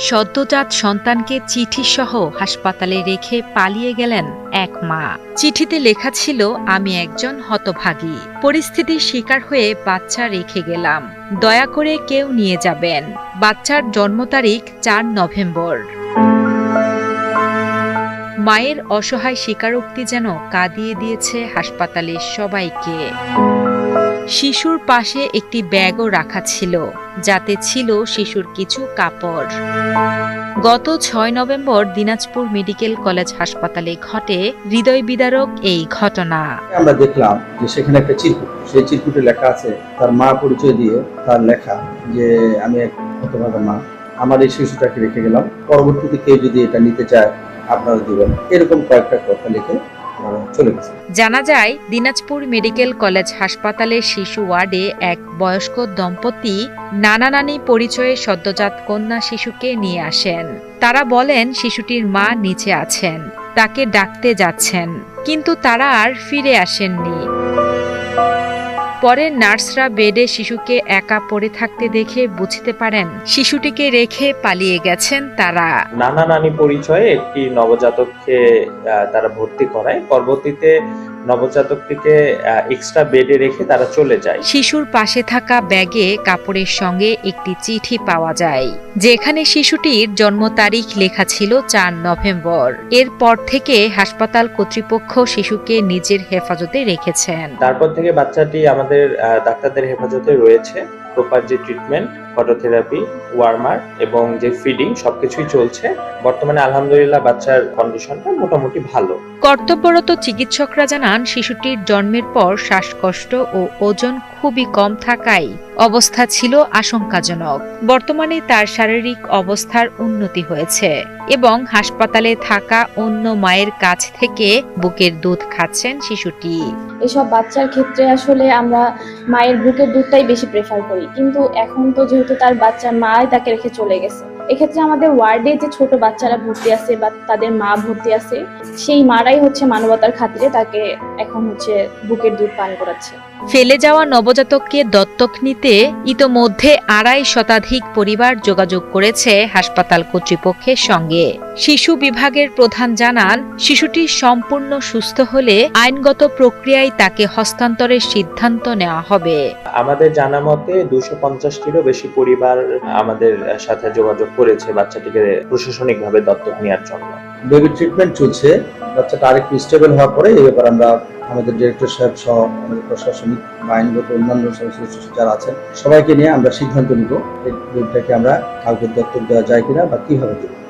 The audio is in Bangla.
সদ্যজাত সন্তানকে চিঠি সহ হাসপাতালে রেখে পালিয়ে গেলেন এক মা। চিঠিতে লেখা ছিল, আমি একজন হতভাগী। পরিস্থিতির শিকার হয়ে বাচ্চা রেখে গেলাম। দয়া করে কেউ নিয়ে যাবেন। বাচ্চার জন্ম তারিখ চার নভেম্বর। মায়ের অসহায় স্বীকারোক্তি যেন কাঁদিয়ে দিয়েছে হাসপাতালের সবাইকে। শিশুর পাশে একটি ব্যাগও রাখা ছিল, যাতে ছিল শিশুর কিছু কাপড়। গত ছয় নভেম্বর দিনাজপুর মেডিকেল কলেজ হাসপাতালে ঘটে হৃদয় বিদারক এই ঘটনা। আমরা দেখলাম যে সেখানে একটা চিরকুট, সেই চিরকুটে লেখা আছে, তার মা পরিচয় দিয়ে তার লেখা যে আমি হতভাগা মা, আমার এই শিশুটাকে রেখে গেলাম, পরবর্তীতে কেউ যদি এটা নিতে চায়, আপনারা দিবেন। এরকম কয়েকটা কথা লিখে জানা যায়, দিনাজপুর মেডিকেল কলেজ হাসপাতালের শিশু ওয়ার্ডে এক বয়স্ক দম্পতি নানা নানি পরিচয়ে সদ্যজাত কন্যা শিশুকে নিয়ে আসেন। তারা বলেন, শিশুটির মা নিচে আছেন, তাকে ডাকতে যাচ্ছেন, কিন্তু তারা আর ফিরে আসেননি। পরে নার্সরা বেডে শিশুকে একা পড়ে থাকতে দেখে বুঝতে পারেন শিশুটিকে রেখে পালিয়ে গেছেন তারা। নানা নানি পরিচয়ে একটি নবজাতককে তারা ভর্তি করায়। পরবর্তীতে নবজাতকটিকে এক্সট্রা বেডে রেখে তারা চলে যায়। শিশুর পাশে থাকা ব্যাগে কাপড়ের সঙ্গে একটি চিঠি পাওয়া যায় যেখানে শিশুটির জন্ম তারিখ লেখা ছিল চার নভেম্বর। এরপর থেকে হাসপাতাল কর্তৃপক্ষ শিশুকে নিজের হেফাজতে রেখেছেন। তারপর থেকে বাচ্চাটি আমাদের ডাক্তারদের হেফাজতে রয়েছে প্রপার যে ট্রিটমেন্ট ফটোথেরাপি ওয়ার্মার এবং যে ফিডিং সবকিছুই চলছে, বর্তমানে আলহামদুলিল্লাহ বাচ্চার কন্ডিশনটা মোটামুটি ভালো। কর্তব্যরত চিকিৎসকরা জানান, শিশুটির জন্মের পর শ্বাসকষ্ট ও ওজন খুবই কম থাকায় অবস্থা ছিল আশঙ্কাজনক। বর্তমানে তার শারীরিক অবস্থার উন্নতি হয়েছে এবং হাসপাতালে থাকা অন্য মায়ের কাছ থেকে বুকের দুধ খাচ্ছেন শিশুটি। এসব বাচ্চার ক্ষেত্রে আসলে আমরা মায়ের বুকের দুধটাই বেশি প্রেফার করি। কিন্তু এখন তো যেহেতু তার বাচ্চার মাই তাকে রেখে চলে গেছে। এক্ষেত্রে আমাদের ওয়ার্ডে যে ছোট বাচ্চারা ভর্তি আছে বা তাদের মা ভর্তি আছে, সেই মারাই হচ্ছে মানবতার খাতিরে তাকে এখন হচ্ছে বুকের দুধ পান করাচ্ছে। ফেলে যাওয়া নবজাতককে দত্তক নিতে ইতোমধ্যে আড়াই শতাধিক পরিবার যোগাযোগ করেছে হাসপাতাল কর্তৃপক্ষের সঙ্গে। শিশু বিভাগের প্রধান জানান শিশুটি সম্পূর্ণ সুস্থ হলে আইনগত প্রক্রিয়ায় তাকে হস্তান্তরের সিদ্ধান্ত নেওয়া হবে। আমাদের জানা মতে দুশো পঞ্চাশটিরও বেশি পরিবার আমাদের সাথে যোগাযোগ করেছে বাচ্চাটিকে প্রশাসনিকভাবে দত্তক নেওয়ার জন্য। বেবি ট্রিটমেন্ট চলছে বাচ্চাটা আরেকটু স্টেবল হওয়ার পরে এই ব্যাপারে আমরা আমাদের ডিরেক্টর সাহেব সহ আমাদের প্রশাসনিক বা আইনগত অন্যান্য সংশ্লিষ্ট যারা আছেন, সবাইকে নিয়ে আমরা সিদ্ধান্ত নিব এই গ্রুপটাকে আমরা কাউকে দত্তক দেওয়া যায় কিনা বা কীভাবে দেবো